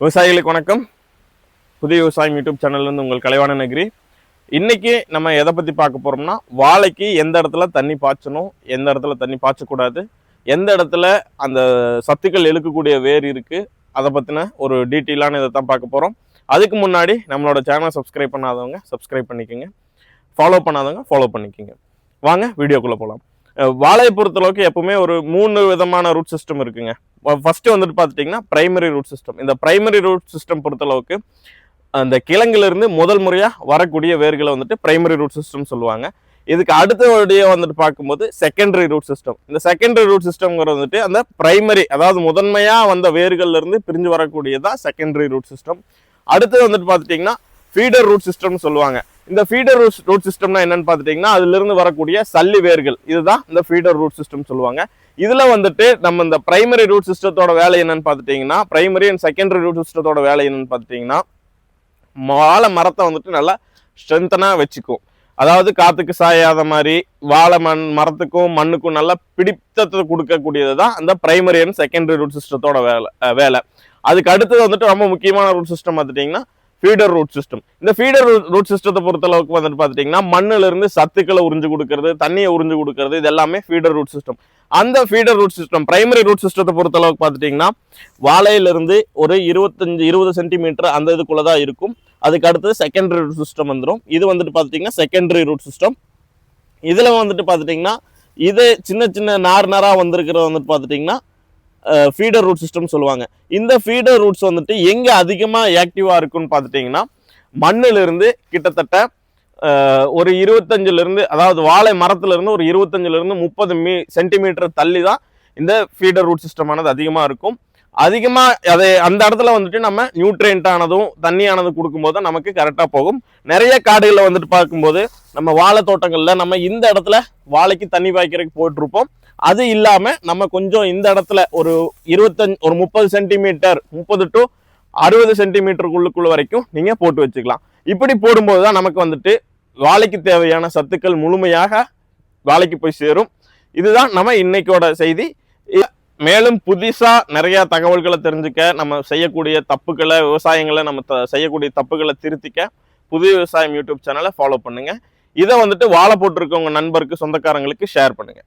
விவசாயிகளுக்கு வணக்கம். புதிய விவசாயம் யூடியூப் சேனல்லேருந்து உங்கள் கலைவான நகரி. இன்றைக்கி நம்ம எதை பற்றி பார்க்க போகிறோம்னா வாழைக்கு எந்த இடத்துல தண்ணி பாய்ச்சணும் எந்த இடத்துல தண்ணி பாய்ச்சக்கூடாது எந்த இடத்துல அந்த சத்துக்கள் எழுக்கக்கூடிய வேர் இருக்குது அதை பற்றின ஒரு டீட்டெயிலான இதை தான் பார்க்க போகிறோம் அதுக்கு முன்னாடி நம்மளோட சேனலை சப்ஸ்கிரைப் பண்ணாதவங்க சப்ஸ்கிரைப் பண்ணிக்கோங்க. ஃபாலோ பண்ணாதவங்க ஃபாலோ பண்ணிக்கோங்க. வாங்க வீடியோக்குள்ளே போகலாம் வாழையை பொறுத்தளவுக்கு எப்பவுமே ஒரு மூணு விதமான ரூட் சிஸ்டம் இருக்குங்க. ஃபர்ஸ்ட் வந்துட்டு பார்த்துட்டிங்கன்னா பிரைமரி ரூட் சிஸ்டம் இந்த பிரைமரி ரூட் சிஸ்டம் பொறுத்தளவுக்கு அந்த கிழங்குலேருந்து முதல் முறையாக வரக்கூடிய வேர்களை வந்துட்டு பிரைமரி ரூட் சிஸ்டம் சொல்லுவாங்க. இதுக்கு அடுத்தபடியாக வந்துட்டு பார்க்கும்போது செகண்டரி ரூட் சிஸ்டம் இந்த செகண்டரி ரூட் சிஸ்டம்ங்கிறது வந்துட்டு அந்த பிரைமரி அதாவது முதன்மையாக வந்த வேர்கள்லேருந்து பிரிஞ்சு வரக்கூடியதான் செகண்டரி ரூட் சிஸ்டம் அடுத்தது வந்துட்டு பார்த்துட்டிங்கன்னா ஃபீடர் ரூட் சிஸ்டம்னு சொல்லுவாங்க. இந்த ஃபீடர் ரூட் ரூட் சிஸ்டம்னா என்னன்னு பார்த்துட்டிங்கன்னா அதுலேருந்து வரக்கூடிய சல்லி வேர்கள். இதுதான் இந்த ஃபீடர் ரூட் சிஸ்டம் சொல்லுவாங்க. இதுல வந்துட்டு நம்ம இந்த பிரைமரி ரூட் சிஸ்டத்தோட வேலை என்னன்னு பார்த்துட்டிங்கன்னா பிரைமரி அண்ட் செகண்டரி ரூட் சிஸ்டத்தோட வேலை என்னன்னு பார்த்துட்டிங்கன்னா வாழை மரத்தை வந்துட்டு நல்லா ஸ்ட்ரென்த்தனாக வச்சுக்கும். அதாவது காத்துக்கு சாயாத மாதிரி வாழை மண் மரத்துக்கும் மண்ணுக்கும் நல்லா பிடித்தத்தை கொடுக்கக்கூடியது தான் அந்த பிரைமரி அண்ட் செகண்டரி ரூட் சிஸ்டத்தோட வேலை வேலை. அதுக்கு அடுத்தது வந்துட்டு ரொம்ப முக்கியமான ரூட் சிஸ்டம் பார்த்துட்டிங்கன்னா ஃபீடர் ரூட் சிஸ்டம் இந்த ஃபீடர் ரூட் சிஸ்டத்தை பொறுத்தளவுக்கு வந்துட்டு பார்த்துட்டிங்கன்னா மண்ணுல இருந்து சத்துக்களை உறிஞ்சு கொடுக்கறது தண்ணியை உறிஞ்சு கொடுக்கறது இது எல்லாமே ஃபீடர் ரூட் சிஸ்டம் அந்த feeder root system primary root சிஸ்டத்தை பொறுத்தளவுக்கு பார்த்துட்டிங்கன்னா வாழையிலிருந்து ஒரு இருபத்தஞ்சு இருபது சென்டிமீட்டர் அந்த இதுக்குள்ள தான் இருக்கும். அதுக்கு அடுத்தது செகண்டரி ரூட் சிஸ்டம் வந்துடும் இது வந்துட்டு பார்த்துட்டிங்கன்னா செகண்டரி ரூட் சிஸ்டம் இதில் வந்துட்டு பார்த்துட்டிங்கன்னா இது சின்ன சின்ன நார் நாராக வந்திருக்கிறது வந்துட்டு பார்த்துட்டிங்கன்னா ஃபீடர் ரூட் சிஸ்டம் சொல்லுவாங்க. இந்த ஃபீடர் ரூட்ஸ் வந்துட்டு எங்கே அதிகமாக ஆக்டிவாக இருக்குன்னு பார்த்துட்டிங்கன்னா மண்ணிலிருந்து கிட்டத்தட்ட ஒரு இருபத்தஞ்சிலிருந்து அதாவது வாழை மரத்துலேருந்து ஒரு இருபத்தஞ்சிலிருந்து முப்பது மீ சென்டிமீட்டர் தள்ளி தான் இந்த ஃபீடர் ரூட் சிஸ்டமானது அதிகமாக இருக்கும். அதிகமாக அதை அந்த இடத்துல வந்துட்டு நம்ம நியூட்ரியன்ட் ஆனதும் தண்ணியானதும் கொடுக்கும்போது தான் நமக்கு கரெக்டாக போகும். நிறைய காடுகளில் வந்துட்டு பார்க்கும்போது நம்ம வாழை தோட்டங்களில் நம்ம இந்த இடத்துல வாழைக்கு தண்ணி பாய்க்கிறதுக்கு போட்டிருப்போம். அது இல்லாமல் நம்ம கொஞ்சம் இந்த இடத்துல ஒரு இருபத்தஞ்சு ஒரு முப்பது சென்டிமீட்டர் முப்பது டு அறுபது சென்டிமீட்டருக்குள்ளுக்குள்ள வரைக்கும் நீங்கள் போட்டு வச்சுக்கலாம். இப்படி போடும்போது தான் நமக்கு வந்துட்டு வாழைக்கு தேவையான சத்துக்கள் முழுமையாக வாழைக்கு போய் சேரும். இதுதான் நம்ம இன்னைக்கோட செய்தி. மேலும் புதுசா நிறைய தகவல்களை தெரிஞ்சுக்க நம்ம செய்யக்கூடிய தப்புகளை விவசாயங்களை நம்ம த- செய்யக்கூடிய தப்புகளை திருத்திக்க புதிய விவசாயம் யூடியூப் சேனலை ஃபாலோ பண்ணுங்க. இதை வந்துட்டு வாழை போட்டிருக்கவங்க நண்பருக்கு சொந்தக்காரங்களுக்கு ஷேர் பண்ணுங்க.